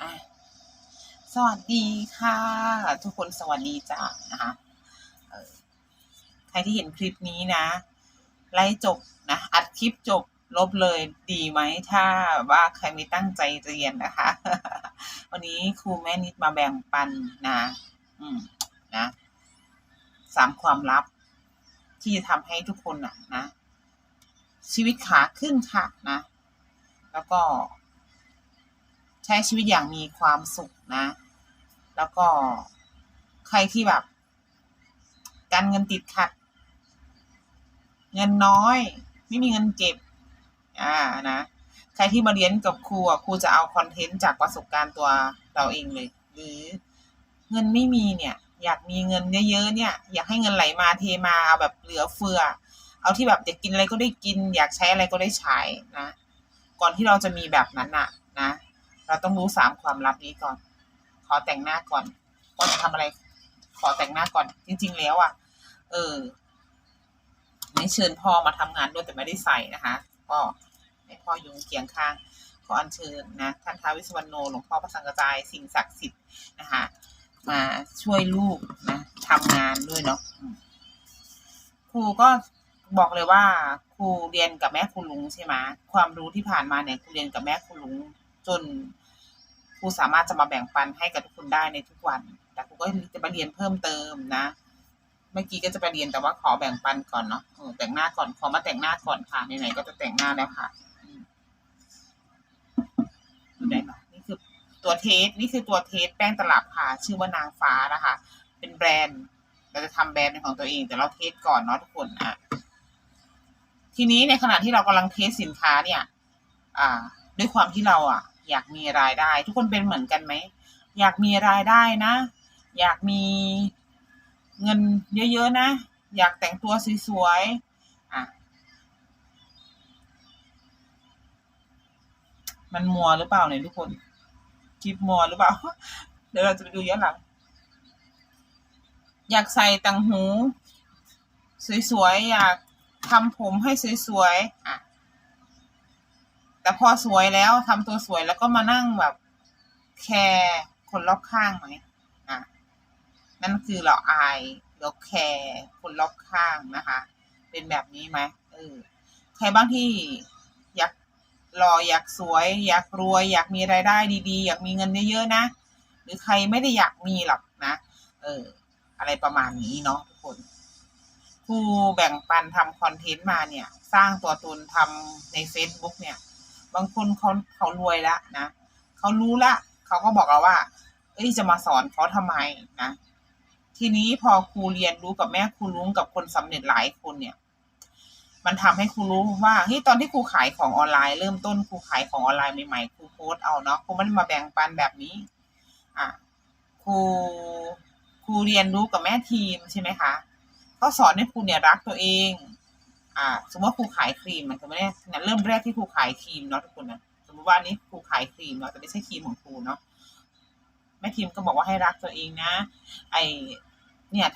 อะสวัสดีค่ะ ทุกคนสวัสดีจ้านะคะใครที่เห็นคลิปนี้นะ ไล่จบนะอัดคลิปจบลบเลยดีไหมถ้าว่าใครไม่ตั้งใจเรียนนะคะ วันนี้ครูแม่นิดมาแบ่งปันนะ อืมนะสามความลับ ที่จะทำให้ทุกคนนะนะ ชีวิตขาขึ้นค่ะนะ แล้วก็ ใช้ชีวิตอย่างมีความสุขนะ แล้วก็ใครที่แบบ การเงินติดขัด เงินน้อย ไม่มีเงินเก็บ อ่านะใครที่มาเรียนกับครูอะครูจะเอาคอนเทนต์จากประสบการณ์ตัวเราเองเลย หรือเงินไม่มีเนี่ย อยากมีเงินเยอะๆเนี่ย อยากให้เงินไหลมาเทมาเอาแบบเหลือเฟือ เอาที่แบบอยากกินอะไรก็ได้กิน อยากใช้อะไรก็ได้ใช้นะ ก่อนที่เราจะมีแบบนั้นน่ะนะ เราต้องรู้สามความลับนี้ก่อน ขอแต่งหน้าก่อนว่าจะทำอะไร ขอแต่งหน้าก่อน จริง ๆ แล้วอะ เออไม่เชิญพ่อมาทำงานด้วยแต่ไม่ได้ใส่นะคะก็ให้พ่ออยุงเคียงข้าง ขออัญเชิญนะท่านท้าววิสวรรณโนหลวงพ่อพระสังกจายสิ่งศักดิ์สิทธิ์นะคะมาช่วยลูกนะทำงานด้วยเนาะครูก็บอกเลยว่าครูเรียนกับแม่ครูลุงใช่ไหมความรู้ที่ผ่านมาเนี่ยครูเรียนกับแม่ครูลุง จนครูสามารถจะมาแบ่งปันให้กับทุกคนได้ในทุกวัน แต่ครูก็จะมาเรียนเพิ่มเติมนะ เมื่อกี้ก็จะไปเรียนแต่ว่าขอแบ่งปันก่อนเนาะแต่งหน้าก่อนขอมาแต่งหน้าก่อนค่ะไหนๆก็จะแต่งหน้าแล้วค่ะอืมดูได้ไหมนี่คือตัวเทสนี่คือตัวเทสแป้งตลับค่ะ ชื่อว่านางฟ้านะคะ เป็นแบรนด์เราจะทำแบรนด์เป็นของตัวเอง แต่เราเทสก่อนเนาะทุกคนอะทีนี้ในขณะที่เรากำลังเทสสินค้าเนี่ย อ่า ด้วยความที่เราอะ อยากมีรายได้ ทุกคนเป็นเหมือนกันไหม อยากมีรายได้นะ อยากมีเงินเยอะๆนะ อยากแต่งตัวสวยๆอะมันมัวหรือเปล่าเนี่ยทุกคนคลิปมัวหรือเปล่า เดี๋ยวเราจะไปดูย้อนหลังอยากใส่ตังหู สวยๆอยากทำผมให้สวยๆอะ แต่พอสวยแล้วทำตัวสวยแล้วก็มานั่งแบบแคร์คนรอบข้างไหมอะนั่นคือเราอายเราแคร์คนรอบข้างนะคะ เป็นแบบนี้ไหมเออใครบ้างที่อยากรออยากสวย อยากรวย อยากมีรายได้ดีๆ อยากมีเงินเยอะๆนะ หรือใครไม่ได้อยากมีหรอกนะ เออ อะไรประมาณนี้เนาะทุกคนครูแบ่งปันทำคอนเทนต์มาเนี่ย สร้างตัวตนทำใน Facebook เนี่ย บางคนเขาเขารวยแล้วนะเขารู้ละเขาก็บอกเราว่า เอ้ยจะมาสอนเขาทำไมนะทีนี้พอครูเรียนรู้กับแม่ครูรู้กับคนสำเร็จหลายคนเนี่ย มันทำให้ครูรู้ว่าเฮ้ยตอนที่ครูขายของออนไลน์เริ่มต้นครูขายของออนไลน์ใหม่ๆครูโพสเอาเนาะครูไม่ได้มาแบ่งปันแบบนี้ อะครูครูเรียนรู้กับแม่ทีมใช่ไหมคะเขาสอนให้ครูเนี่ยรักตัวเอง อ่า สมมติว่าครูขายครีมมันจะไม่ได้นะเริ่มแรกที่ครูขายครีมเนาะทุกคนนะสมมติว่านนี้ครูขายครีมเนาะแต่ไม่ใช่ครีมของครูเนาะแม่ทีมก็บอกว่าให้รักตัวเองนะ ไอเนี่ย